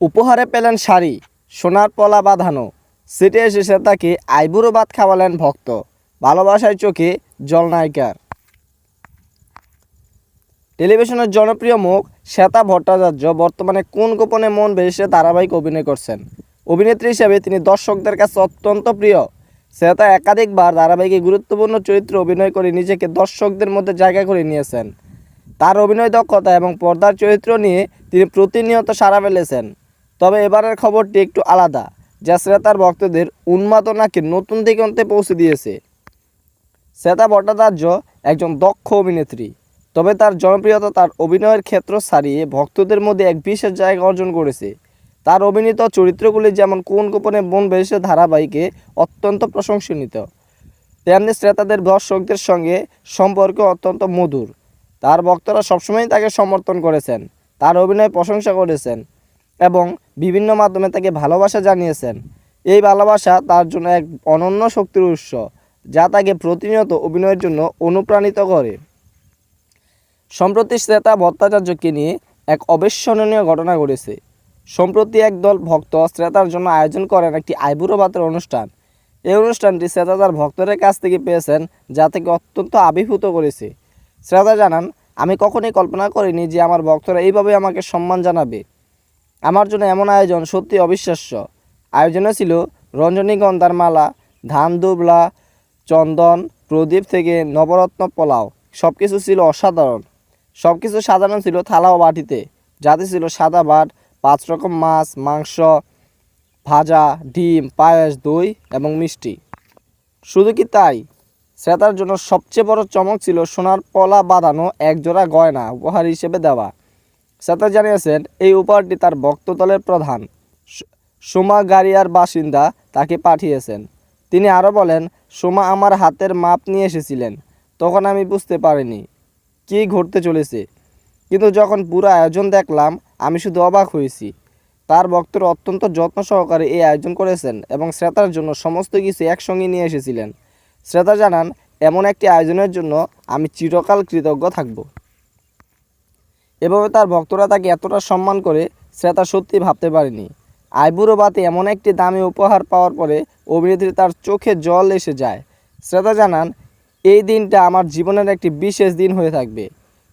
উপহারে পেলেন শাড়ি, সোনার পলা বাঁধানো। সিটে এসেছে তাকে আইবুড়ো ভাত খাওয়ালেন ভক্ত। ভালোবাসায় চোখে জলনায়িকার টেলিভিশনের জনপ্রিয় মুখ শ্বেতা ভট্টাচার্য বর্তমানে কোন গোপনে মন ভেসে ধারাবাহিক অভিনয় করছেন? অভিনেত্রী হিসেবে তিনি দর্শকদের কাছে অত্যন্ত প্রিয়। শ্বেতা একাধিকবার ধারাবাহিকে গুরুত্বপূর্ণ চরিত্র অভিনয় করে নিজেকে দর্শকদের মধ্যে জায়গা করে নিয়েছেন। তার অভিনয় দক্ষতা এবং পর্দার চরিত্র নিয়ে তিনি প্রতিনিয়ত সাড়া ফেলেছেন তবে এবারের খবরটি একটু আলাদা। যা শ্রেতার ভক্তদের উন্মাদনাকে নতুন দিগন্তে পৌঁছে দিয়েছে। শ্বেতা ভট্টাচার্য একজন দক্ষ অভিনেত্রী, তবে তার জনপ্রিয়তা তার অভিনয়ের ক্ষেত্র ছাড়িয়ে ভক্তদের মধ্যে এক বিশেষ জায়গা অর্জন করেছে। তার অভিনীত চরিত্রগুলি যেমন কোন গোপনে বন বেশে ধারাবাহিকে অত্যন্ত প্রশংসনীয় তেমনি শ্রেতাদের দর্শকদের সঙ্গে সম্পর্ক অত্যন্ত মধুর। তার ভক্তরা সবসময় তাকে সমর্থন করেছেন, তার অভিনয় প্রশংসা করেছেন। এবং বিভিন্ন মাধ্যমে তাকে ভালোবাসা জানিয়েছেন। এই ভালোবাসা তার জন্য এক অনন্য শক্তির উৎস, যা তাকে প্রতিনিয়ত অভিনয়ের জন্য অনুপ্রাণিত করে। সম্প্রতি শ্রেতা ভট্টাচার্যকে নিয়ে এক অবিস্মরণীয় ঘটনা ঘটেছে। সম্প্রতি একদল ভক্ত শ্রেতার জন্য আয়োজন করেন একটি আইবুড়ো ভাতের অনুষ্ঠান। এই অনুষ্ঠানটি শ্রেতা তার ভক্তদের কাছ থেকে পেয়েছেন, যা থেকে অত্যন্ত আবির্ভূত করেছে। শ্রেতা জানান, আমি কখনোই কল্পনা করিনি যে আমার ভক্তরা এইভাবে আমাকে সম্মান জানাবে। আমার জন্য এমন আয়োজন সত্যি অবিশ্বাস্য। আয়োজনে ছিল রঞ্জনীগন্ধার মালা, ধান, দুবলা, চন্দন, প্রদীপ থেকে নবরত্ন, পোলাও। সব কিছু ছিল অসাধারণ। সব কিছু সাজানো ছিল থালা ও বাটিতে। যাতে ছিল সাদা ভাত, পাঁচ রকম মাছ, মাংস, ভাজা, ডিম, পায়েস, দই এবং মিষ্টি। শুধু কি তাই? শ্রেতার জন্য সবচেয়ে বড় চমক ছিল সোনার পলা বাঁধানো একজোড়া গয়না উপহার হিসেবে দেওয়া। শ্রেতা জানিয়েছেন, এই উপহারটি তার ভক্তদলের প্রধান সোমা গাড়িয়ার বাসিন্দা তাকে পাঠিয়েছেন। তিনি আরও বলেন, সোমা আমার হাতের মাপ নিয়ে এসেছিলেন, তখন আমি বুঝতে পারিনি কী ঘটতে চলেছে। কিন্তু যখন পুরো আয়োজন দেখলাম, আমি শুধু অবাক হয়েছি। তার ভক্তরা অত্যন্ত যত্ন সহকারে এই আয়োজন করেছেন এবং শ্রেতার জন্য সমস্ত কিছু একসঙ্গে নিয়ে এসেছিলেন। শ্রেতা জানান, এমন একটি আয়োজনের জন্য আমি চিরকাল কৃতজ্ঞ থাকব। এভাবে তার ভক্তরা তাকে এতটা সম্মান করে, শ্রেতা সত্যি ভাবতে পারেনি। আইবুড়ো বাতে এমন একটি দামি উপহার পাওয়ার পরে অভিনেত্রী তার চোখে জল এসে যায়। শ্রেতা জানান, এই দিনটা আমার জীবনের একটি বিশেষ দিন হয়ে থাকবে।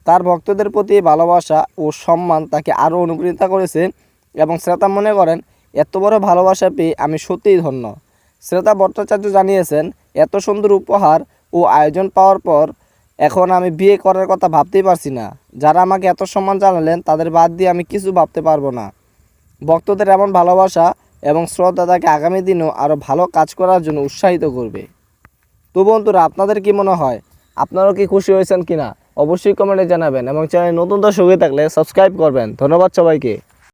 তার ভক্তদের প্রতি ভালোবাসা ও সম্মান তাকে আরও অনুপ্রাণিত করেছে এবং শ্রেতা মনে করেন, এত বড় ভালোবাসা পেয়ে আমি সত্যিই ধন্য। শ্রেতা ভট্টাচার্য জানিয়েছেন, এত সুন্দর উপহার ও আয়োজন পাওয়ার পর এখন আমি বিয়ে করার কথা ভাবতেই পারছি না। যারা আমাকে এত সম্মান জানালেন, তাদের বাদ দিয়ে আমি কিছু ভাবতে পারব না। ভক্তদের এমন ভালোবাসা এবং শ্রদ্ধা তাকে আগামী দিনেও আরও ভালো কাজ করার জন্য উৎসাহিত করবে। তো বন্ধুরা, আপনাদের কি মনে হয়? আপনারাও কি খুশি হয়েছেন কিনা? অবশ্যই কমেন্টে জানাবেন এবং চ্যানেল নতুন দর্শক হয়ে থাকলে সাবস্ক্রাইব করবেন। ধন্যবাদ সবাইকে।